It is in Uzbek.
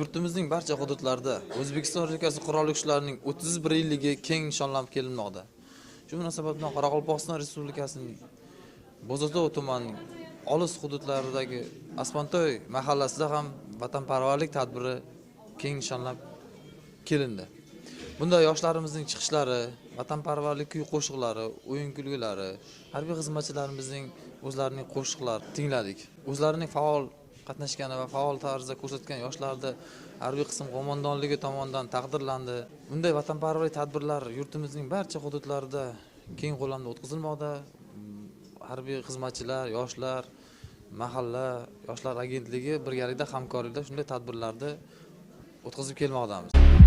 barcha hududlarida o'zbekiston respublikasi qurolli kuchlarining o'ttiz bir yilligi keng nishonlanib kelinmoqda. Shu munosabat bilan qoraqalpog'iston respublikasining bozortov tumanining olis hududlaridagi aspantoy mahallasida ham vatanparvarlik tadbiri keng nishonlab kelindi. Bunda yoshlarimizning chiqishlari vatanparvarlik kuy qo'shiqlari o'yin kulgilari harbiy xizmatchilarimizning o'zlarining qo'shiqlari tingladik. O'zlarining faol qatnashgani va faol tarzda ko'rsatgan yoshlarni harbiy qism qo'mondonligi tomonidan taqdirlandi. Bunday vatanparvarlik tadbirlar yurtimizning barcha hududlarida keng ko'lamda o'tkazilmoqda. Mm, harbiy xizmatchilar yoshlar mahalla yoshlar agentligi birgalikda hamkorlikda shunday tadbirlarni o'tkazib kelmoqdamiz.